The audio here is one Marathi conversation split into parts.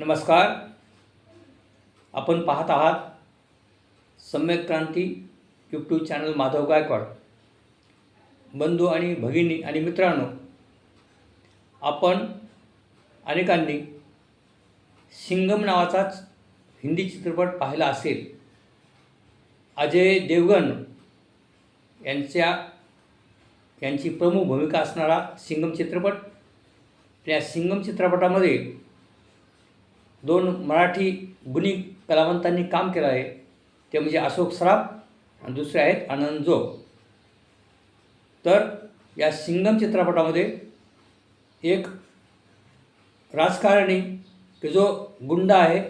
नमस्कार. आपण पाहत आहात सम्यक क्रांती यूट्यूब चॅनल माधव गायकवाड. बंधू आणि भगिनी आणि मित्रांनो आपण अनेकांनी सिंगम नावाचाच हिंदी चित्रपट पाहिला असेल. अजय देवगण यांच्या यांची प्रमुख भूमिका असणारा सिंगम चित्रपट. त्या सिंगम चित्रपटामध्ये दोन मराठी गुणी कलावंतांनी काम केलं आहे. ते म्हणजे अशोक सराफ आणि दुसरे आहेत आनंद जोग तर या सिंगम चित्रपटामध्ये एक राजकारणी की जो गुंड आहे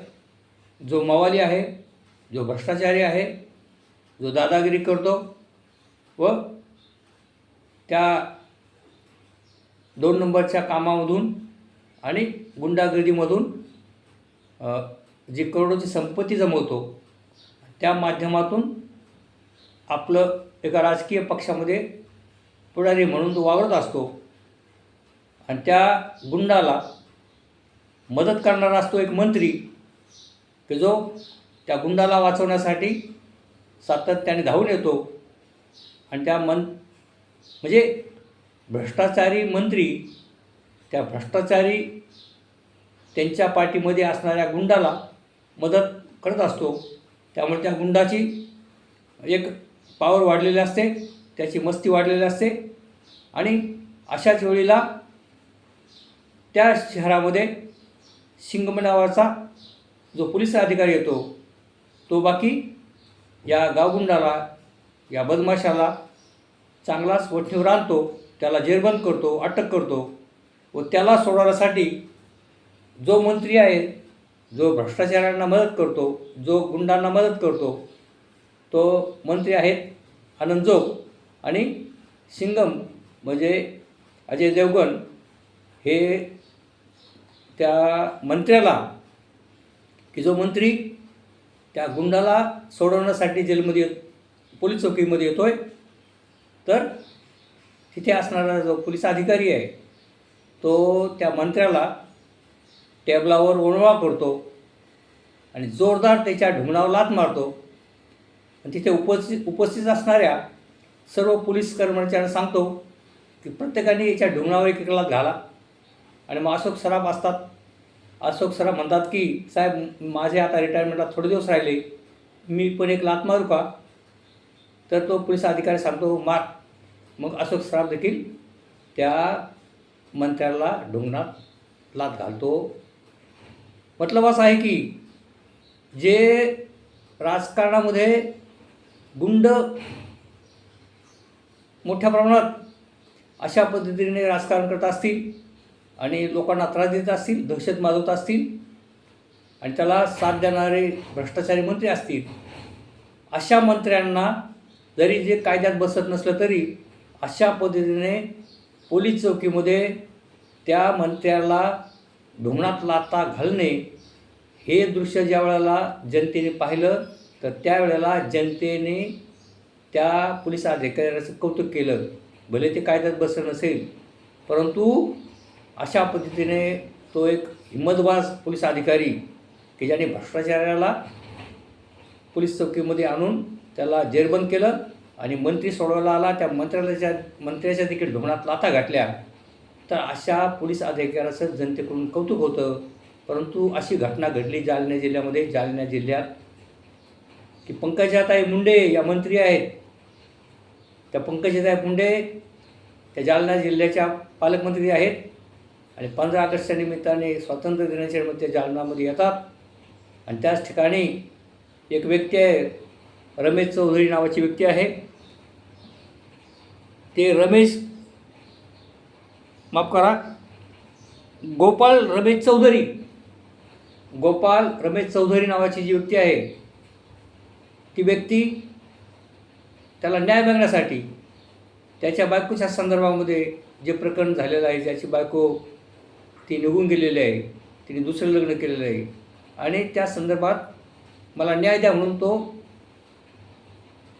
जो मवाली आहे जो भ्रष्टाचारी आहे जो दादागिरी करतो व त्या दोन नंबरच्या कामामधून आणि गुंडागिरीमधून जी करोडोची संपत्ती जमवतो त्या माध्यमातून आपलं एका राजकीय पक्षामध्ये पुढारी म्हणून तो वावरत असतो. आणि त्या गुंडाला मदत करणारा असतो एक मंत्री की जो त्या गुंडाला वाचवण्यासाठी सातत्याने धावून येतो. आणि त्या मन म्हणजे भ्रष्टाचारी मंत्री त्या भ्रष्टाचारी त्यांच्या पाठीमध्ये असणाऱ्या गुंडाला मदत करत असतो. त्यामुळे त्या गुंडाची एक पावर वाढलेली असते त्याची मस्ती वाढलेली असते. आणि अशाच वेळेला त्या शहरामध्ये शिंगम नावाचा जो पोलीस अधिकारी येतो तो बाकी या गावगुंडाला या बदमाशाला चांगलाच वठणीवर आणतो त्याला जेरबंद करतो अटक करतो व त्याला सोडवण्यासाठी जो मंत्री आहे जो भ्रष्टाचारांना मदत करतो जो गुंडांना मदत करतो तो मंत्री आहेत आनंद जोग आणि सिंगम म्हणजे अजय देवगण. हे त्या मंत्र्याला की जो मंत्री त्या गुंडाला सोडवण्यासाठी जेलमध्ये पोलीस चौकीमध्ये येतो आहे तर तिथे असणारा जो पोलीस अधिकारी आहे तो त्या मंत्र्याला टेबलावर ओणवा करतो आणि जोरदार त्याच्या ढुंगणावर लात मारतो. आणि तिथे उपस्थित उपस्थित असणाऱ्या सर्व पोलीस कर्मचाऱ्यांना सांगतो की प्रत्येकाने याच्या ढुंगणावर एक एक लात घाला. आणि मग अशोक सराफ असतात. अशोक सराफ म्हणतात की साहेब माझे आता रिटायरमेंटला थोडे दिवस राहिले. मी पण एक लात मारू का? तर तो पोलीस अधिकारी सांगतो मार. मग अशोक सराफ देखील त्या मंत्र्याला ढुंगणात लात घालतो. मतलब असं आहे की जे राजकारणामध्ये गुंड मोठ्या प्रमाणात अशा पद्धतीने राजकारण करत असतील आणि लोकांना त्रास देत असतील दहशत माजवत असतील आणि त्याला साथ देणारे भ्रष्टाचारी मंत्री असतील अशा मंत्र्यांना जरी जे कायद्यात बसत नसलं तरी अशा पद्धतीने पोलीस चौकीमध्ये त्या मंत्र्याला ढुंगणात लाता घालणे हे दृश्य ज्या वेळेला जनतेने पाहिलं तर त्यावेळेला जनतेने त्या पोलीस अधिकाऱ्याचं कौतुक केलं. भले ते कायद्यात बसलं नसेल परंतु अशा पद्धतीने तो एक हिंमतबाज पोलीस अधिकारी की ज्याने भ्रष्टाचाराला पोलीस चौकीमध्ये आणून त्याला जेरबंद केलं आणि मंत्री सोडवायला आला. त्या मंत्रालयाच्या मंत्र्याच्या देखील ढोंगणात लाथा घातल्या. तर अशा पोलीस अधिकाऱ्याचं जनतेकडून कौतुक होतं. परंतु अशी घटना घडली जालना जिल्ह्यामध्ये. जालना जिल्ह्यात की पंकजाताई मुंडे या मंत्री आहेत. त्या पंकजाताई मुंडे त्या जालना जिल्ह्याच्या पालकमंत्री आहेत. आणि पंधरा ऑगस्टच्या निमित्ताने स्वातंत्र्य दिनाच्या निमित्त त्या जालनामध्ये येतात. आणि त्याच ठिकाणी एक व्यक्ती आहे रमेश चौधरी नावाची व्यक्ती आहे. ते रमेश माफ करा. गोपाल रमेश चौधरी. गोपाल रमेश चौधरी नावाची जी व्यक्ती आहे ती व्यक्ती त्याला न्याय मागण्यासाठी त्याच्या बायकोच्या संदर्भामध्ये जे प्रकरण झालेलं आहे ज्याची बायको ती निघून गेलेली आहे तिने दुसरं लग्न केलेलं आहे आणि त्या संदर्भात मला न्याय द्या म्हणून तो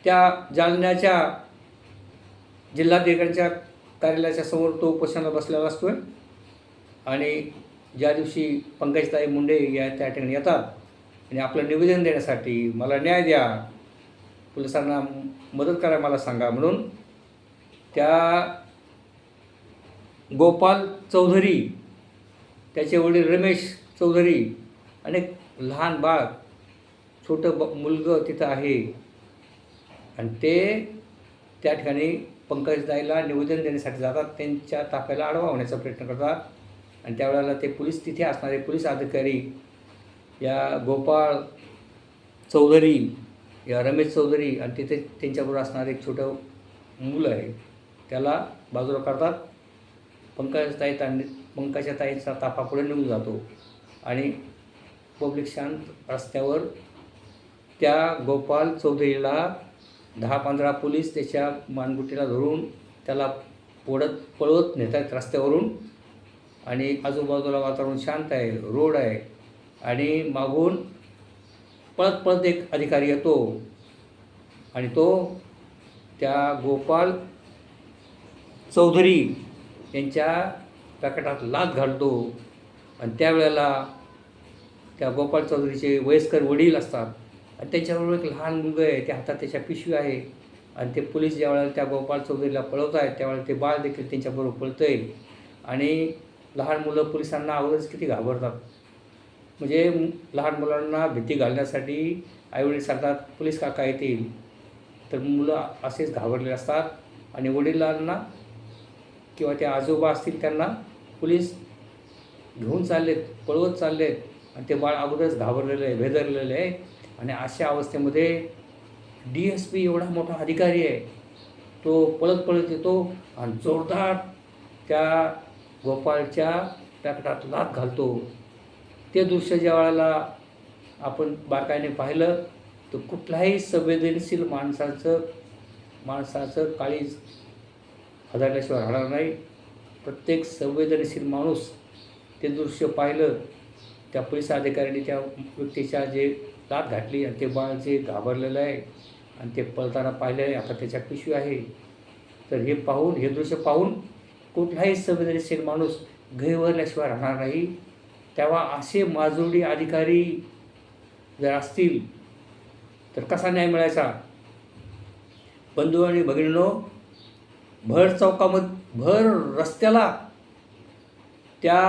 त्या जालन्याच्या जिल्हाधिकाऱ्यांच्या कार्यालयाच्या समोर तो उपोषणाला बसलेला असतो आहे आणि ज्या दिवशी पंकजताई मुंडे या त्या ठिकाणी येतात आणि आपलं निवेदन देण्यासाठी मला न्याय द्या पोलिसांना मदत करा मला सांगा म्हणून त्या गोपाल चौधरी त्याचे वडील रमेश चौधरी अनेक लहान बाळ छोटं ब मुलगं तिथं आहे. आणि ते त्या ठिकाणी पंकजताईला निवेदन देण्यासाठी जातात. त्यांच्या ताफ्याला आडवा होण्याचा प्रयत्न करतात. आणि त्यावेळेला ते पोलीस तिथे असणारे पोलीस अधिकारी या गोपाळ चौधरी या रमेश चौधरी आणि तिथे त्यांच्याबरोबर असणारं एक छोटं मुलं आहे त्याला बाजूला काढतात. पंकजताई तांडे पंकजच्या ताईचा ताफा पुढे निघून जातो आणि पब्लिक शांत रस्त्यावर त्या गोपाल चौधरीला दहा पंधरा पोलीस त्याच्या मानगुटीला धरून त्याला पोडत पळवत नेत आहेत रस्त्यावरून. आणि आजूबाजूला वातावरण शांत आहे रोड आहे. आणि मागून पळत पळत एक अधिकारी येतो. आणि तो त्या गोपाल चौधरी यांच्या पॅकेटात लात घालतो. आणि त्यावेळेला त्या गोपाळ चौधरीचे वयस्कर वडील असतात. आणि त्याच्याबरोबर एक लहान मुलगा आहे त्या हातात त्याच्या पिशवी आहे. आणि ते पोलीस ज्यावेळेला त्या गोपाळ चौधरीला पळवत आहेत त्यावेळेला ते बाळ देखील त्यांच्याबरोबर पळतं आहे आणि लहान मुलं पोलिसांना अगोदरच किती घाबरतात. म्हणजे लहान मुलांना भीती घालण्यासाठी आईवडील सांगतात पोलीस काका येतील. तर मुलं असेच घाबरलेले असतात. आणि वडिलांना किंवा ते आजोबा असतील त्यांना पोलीस घेऊन चाललेत पळवत चाललेत. आणि ते बाळ अगोदरच घाबरलेलं आहे भेदरलेलं आहे. आणि अशा अवस्थेमध्ये डी एस पी एवढा मोठा अधिकारी आहे तो पळत पळत येतो आणि जोरदार त्या गोपाळच्या पॅकेटात लात घालतो. ते दृश्य ज्या वेळेला आपण बारकाईने पाहिलं तर कुठल्याही संवेदनशील माणसाचं माणसाचं काळीज हजारल्याशिवाय राहणार नाही. प्रत्येक संवेदनशील माणूस ते दृश्य पाहिलं त्या पोलीस अधिकाऱ्यांनी त्या व्यक्तीच्या जे लात घातली आणि ते बाळ जे घाबरलेलं आहे आणि ते पळताना पाहिलं आहे आता त्याच्या पिशवी आहे. तर हे पाहून हे दृश्य पाहून कुठलाही संवेदनशील माणूस गैवरल्याशिवाय राहणार नाही. तेव्हा असे माजुर्डी अधिकारी जर असतील तर कसा न्याय मिळायचा? बंधू आणि भगिनीनो भर चौकामध्ये भर रस्त्याला त्या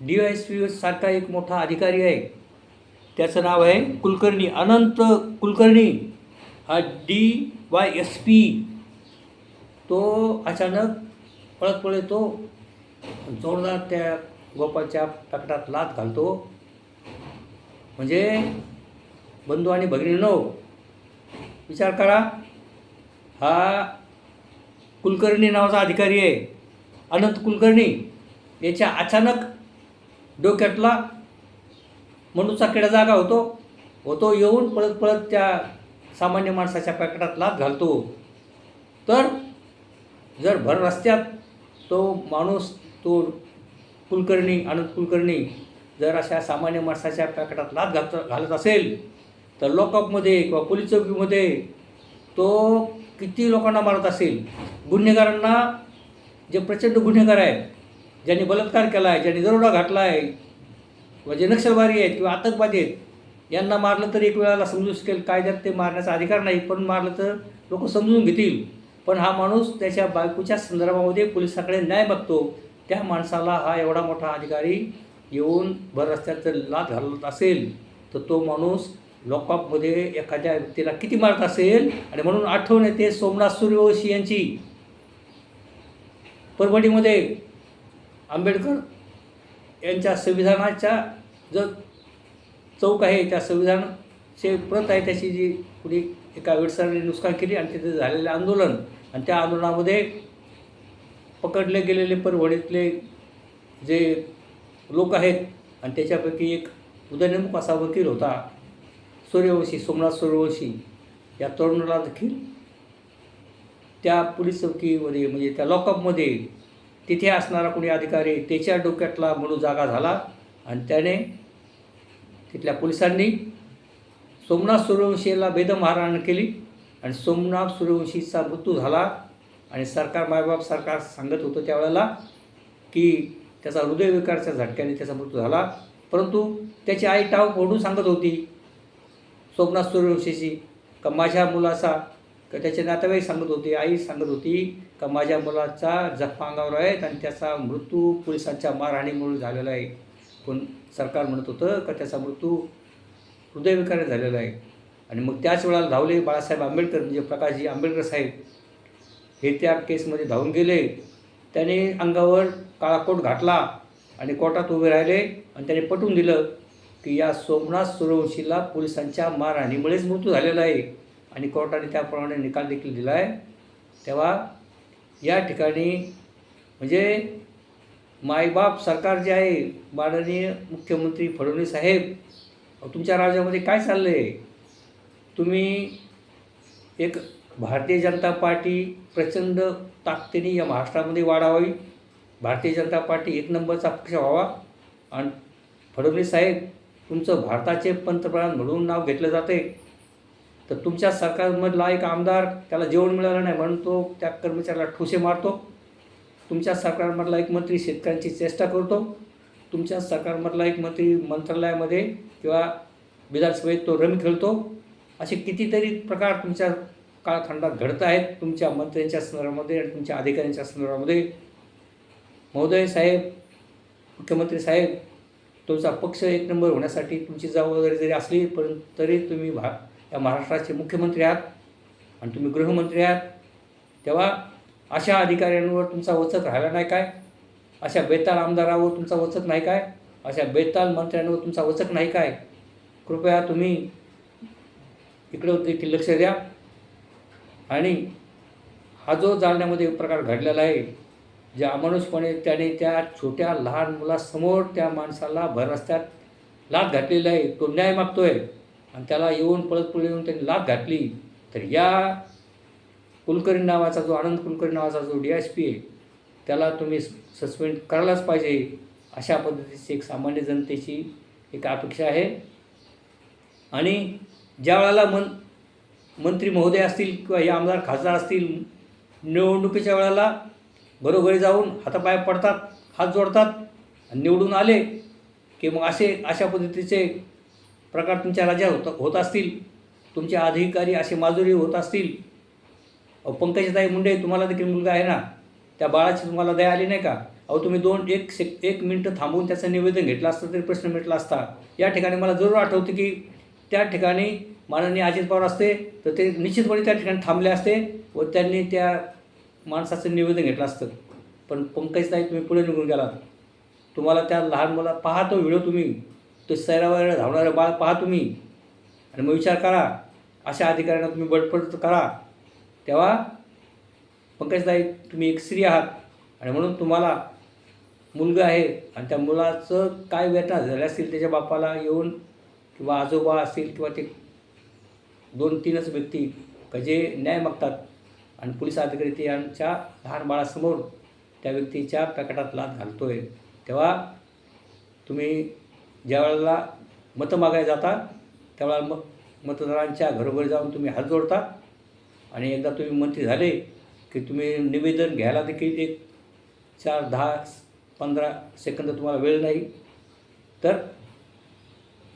डी वाय एस पी सारखा एक मोठा अधिकारी आहे. त्याचं नाव आहे कुलकर्णी अनंत कुलकर्णी. हा डी वाय एस पी तो अचानक पळत पळत येतो जोरदार त्या गोपाच्या तकटात लात घालतो. म्हणजे बंधू आणि भगिनीनो विचार करा. हा कुलकर्णी नावाचा अधिकारी आहे अनंत कुलकर्णी. याच्या अचानक डोक्यातला मनूचा किडा जागा होतो. होतो येऊन पळत पळत त्या सामान्य माणसाच्या पॅकेटात लात घालतो. तर जर भर रस्त्यात तो माणूस तो कुलकर्णी आनंद कुलकर्णी जर अशा सामान्य माणसाच्या पॅकेटात लात घालत घालत असेल तर लॉकअपमध्ये किंवा पोलीस चौकीमध्ये तो किती लोकांना मारत असेल? गुन्हेगारांना जे प्रचंड गुन्हेगार आहेत ज्यांनी बलात्कार केला आहे ज्यांनी दरोडा घातला आहे किंवा जे नक्षलवादी आहेत किंवा आतंकवादी आहेत यांना मारलं तर एक वेळाला समजू शकेल कायद्यात ते मारण्याचा अधिकार नाही पण मारलं तर लोक समजून घेतील. पण हा माणूस त्याच्या बायकोच्या संदर्भामध्ये पोलिसाकडे न्याय बघतो. त्या माणसाला हा एवढा मोठा अधिकारी येऊन भर रस्त्यात जर घालत असेल तर तो माणूस लॉकअपमध्ये एखाद्या व्यक्तीला किती मारत असेल? आणि म्हणून आठवण येते सोमनाथ सूर्यवंशी यांची. परभणीमध्ये आंबेडकर यांच्या संविधानाच्या जर चौक आहे त्या संविधानाचे प्रत आहे त्याची जी कुणी एका वेडसरांनी नुकसान केली आणि तिथे झालेले आंदोलन आणि त्या आंदोलनामध्ये पकडले गेलेले परभणीतले जे लोक आहेत आणि त्याच्यापैकी एक उदयनमुख असा वकील होता सूर्यवंशी सोमनाथ सूर्यवंशी या तरुणाला देखील त्या पोलीस चौकीमध्ये म्हणजे त्या लॉकअपमध्ये तिथे असणारा कोणी अधिकारी त्याच्या डोक्यातला म्हणून जागा झाला. आणि त्याने तिथल्या पोलिसांनी सोमनाथ सूर्यवंशीला बेदम मारहाण केली आणि सोमनाथ सूर्यवंशीचा मृत्यू झाला. आणि सरकार मायबाप सरकार सांगत होतं त्यावेळेला की त्याचा हृदयविकारच्या झटक्याने त्याचा मृत्यू झाला. परंतु त्याची आई टाव फोडून सांगत होती सोमनाथ सूर्यवंशीची का माझ्या मुलाचा का त्याचे नातेवाईक सांगत होते आई सांगत होती का माझ्या मुलाचा जखमा अंगावर आहेत आणि त्याचा मृत्यू पोलिसांच्या मारहाणीमुळे झालेला आहे. पण सरकार म्हणत होतं का त्याचा मृत्यू हृदयविकार झालेला आहे. आणि मग त्याच वेळेला धावले बाळासाहेब आंबेडकर म्हणजे प्रकाशजी आंबेडकर साहेब. हे त्या केसमध्ये धावून गेले. त्याने अंगावर काळा कोट घातला आणि कोर्टात उभे राहिले आणि त्याने पटवून दिलं की या सोमनाथ सूर्यवंशीला पोलिसांच्या मारहाणीमुळेच मृत्यू झालेला आहे आणि कोर्टाने त्याप्रमाणे निकाल देखील दिला आहे तेव्हा या ठिकाणी म्हणजे मायबाप सरकार जे आहे माननीय मुख्यमंत्री फडणवीस साहेब तुमच्या राज्यामध्ये काय चाललं आहे तुम्ही एक भारतीय जनता पार्टी प्रचंड ताकदीने या महाराष्ट्रामध्ये वाढावी. भारतीय जनता पार्टी एक नंबरचा पक्ष व्हावा. आणि फडणवीस साहेब तुमचं भारताचे पंतप्रधान म्हणून नाव घेतलं जाते. तर तुमच्या सरकारमधला एक आमदार त्याला जेवण मिळालं नाही म्हणून तो त्या कर्मचाऱ्याला ठोसे मारतो. तुमच्या सरकारमधला एक मंत्री शेतकऱ्यांची चेष्टा करतो. तुमच्या सरकारमधला एक मंत्री मंत्रालयामध्ये किंवा विधानसभेत तो रमी खेळतो. असे कितीतरी प्रकार तुमच्या काळखंडात घडत आहेत. तुमच्या मंत्र्यांच्या संदर्भामध्ये आणि तुमच्या अधिकाऱ्यांच्या संदर्भामध्ये. महोदय साहेब मुख्यमंत्री साहेब तुमचा पक्ष एक नंबर होण्यासाठी तुमची जबाबदारी जरी असली पण तरी तुम्ही भा या महाराष्ट्राचे मुख्यमंत्री आहात आणि तुम्ही गृहमंत्री आहात. तेव्हा अशा अधिकाऱ्यांवर तुमचा वचक राहिला नाही काय? अशा बेताल आमदारावर तुमचा वचक नाही काय? अशा बेताल मंत्र्यांवर तुमचा वचक नाही काय? कृपया तुम्ही इकडं देखील लक्ष द्या. आणि हा जो जाळण्यामध्ये प्रकार घडलेला आहे जे अमानुषपणे त्याने त्या छोट्या लहान मुलासमोर त्या माणसाला भर रस्त्यात लाथ घातलेली आहे तो न्याय मागतोय. आणि त्याला येऊन पळत पळत येऊन त्यांनी लाथ घातली. तर या कुलकर्णी नावाचा जो आनंद कुलकर्णी नावाचा जो डी एस पी आहे त्याला तुम्ही सस्पेंड करायलाच पाहिजे अशा पद्धतीची एक सामान्य जनतेची एक अपेक्षा आहे. आणि ज्या वेळेला मन मंत्री महोदय असतील किंवा हे आमदार खासदार असतील निवडणुकीच्या वेळेला घरोघरी जाऊन हातापाय पडतात हात जोडतात आणि निवडून आले की मग असे अशा पद्धतीचे प्रकार तुमच्या राज्यात होत होत असतील तुमचे अधिकारी असे माजुरी होत असतील पंकजताई मुंडे तुम्हाला देखील मुलगा आहे ना? त्या बाळाची तुम्हाला दया आली नाही का? अहो तुम्ही दोन एक सेक एक मिनटं थांबून त्याचं निवेदन घेतलं असतं तरी प्रश्न मिटला असता. या ठिकाणी मला जरूर आठवतं की त्या ठिकाणी माननीय अजित पवार असते तर ते निश्चितपणे त्या ठिकाणी थांबले असते व त्यांनी त्या माणसाचं निवेदन घेतलं असतं. पण पंकजताई तुम्ही पुढे निघून गेलात. तुम्हाला त्या लहान मुला पहा तो व्हिडिओ तुम्ही. तो सैरावर धावणारं बाळ पहा तुम्ही. आणि मग विचार करा. अशा अधिकाऱ्यांना तुम्ही बडफड करा. तेव्हा पंकजताई तुम्ही एक स्त्री आहात आणि म्हणून तुम्हाला मुलगा आहे आणि त्या मुलाचं काय वेदना झाल्या असतील त्याच्या बापाला येऊन किंवा आजोबा असतील किंवा ते दोन तीनच व्यक्ती का जे न्याय मागतात आणि पोलीस अधिकारी ते यांच्या लहान बाळासमोर त्या व्यक्तीच्या पॅकेटात घालतो घालतोय. तेव्हा तुम्ही ज्या वेळेला मतं मागायला जाता त्यावेळेला मग मतदारांच्या घरोघरी जाऊन तुम्ही हात जोडता आणि एकदा तुम्ही मंत्री झाले की तुम्ही निवेदन घ्यायला देखील एक चार दहा पंधरा सेकंद तुम्हाला वेळ नाही. तर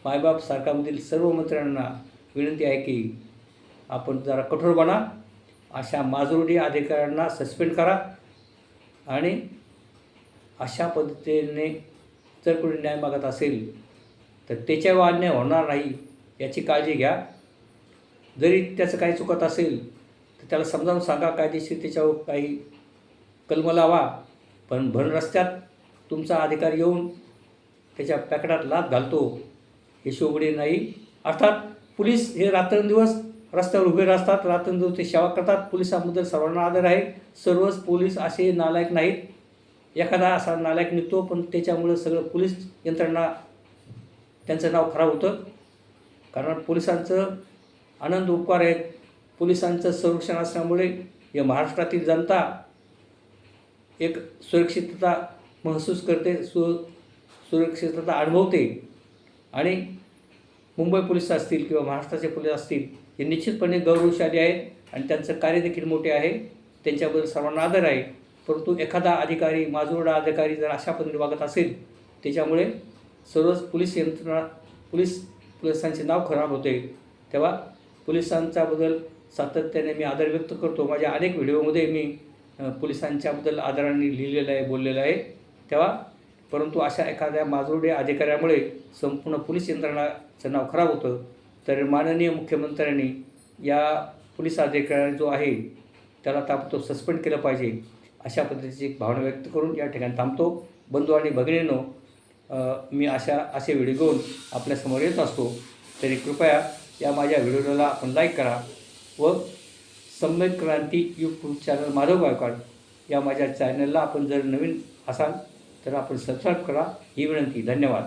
मायबाप सरकारमधील सर्व मंत्र्यांना विनंती आहे की आपण जरा कठोर बना. अशा माजुरडी अधिकाऱ्यांना सस्पेंड करा आणि अशा पद्धतीने जर कोणी न्याय मागत असेल तर त्याच्यावर अन्याय होणार नाही याची काळजी घ्या. जरी त्याचं काही चुकत असेल त्याला समजावून सांगा कायदेशीर त्याच्यावर काही कलम लावा. पण भर रस्त्यात तुमचा अधिकारी येऊन त्याच्या पॅकेटात लात घालतो. हे शोभणे नाही. अर्थात पोलीस हे रात्रंदिवस रस्त्यावर उभे असतात रात्रंदिवस ते सेवा करतात. पोलिसांबद्दल सर्वांना आदर आहे. सर्वच पोलीस असे नालायक नाहीत. एखादा असा नालायक निघतो पण त्याच्यामुळं सगळं पोलीस यंत्रणा त्यांचं नाव खराब होतं. कारण पोलिसांचं आनंद उपकार आहेत. पोलिसांचं संरक्षण असल्यामुळे या महाराष्ट्रातील जनता एक सुरक्षितता महसूस करते सु सुरक्षितता अनुभवते. आणि मुंबई पोलीस असतील किंवा महाराष्ट्राचे पोलीस असतील हे निश्चितपणे गौरवशाली आहेत आणि त्यांचं कार्य देखील मोठे आहे. त्यांच्याबद्दल सर्वांना आदर आहे. परंतु एखादा अधिकारी माजुरडा अधिकारी जर अशा पद्धतीने वागत असेल त्याच्यामुळे सर्वच पोलीस यंत्रणा पोलीस पोलिसांचे नाव खराब होते. तेव्हा पोलिसांच्याबद्दल सातत्याने मी आदर व्यक्त करतो. माझ्या अनेक व्हिडिओमध्ये मी पोलिसांच्याबद्दल आदराने लिहिलेलं आहे बोललेलं आहे. तेव्हा परंतु अशा एखाद्या माजोडे अधिकाऱ्यामुळे संपूर्ण पोलीस यंत्रणाचं नाव खराब होतं तर माननीय मुख्यमंत्र्यांनी या पोलीस अधिकारी जो आहे त्याला ताबडतोब सस्पेंड केलं पाहिजे अशा पद्धतीची एक भावना व्यक्त करून या ठिकाणी थांबतो. बंधू आणि भगिनींनो मी अशा असे व्हिडिओ घेऊन आपल्यासमोर येत असतो. तरी कृपया या माझ्या व्हिडिओला आपण लाईक करा. व सम्यक क्रांती यूट्यूब चॅनल माधव गायकवाड या माझ्या चॅनलला आपण जर नवीन असाल तर आपण सबस्क्राईब करा. ही विनंती. धन्यवाद.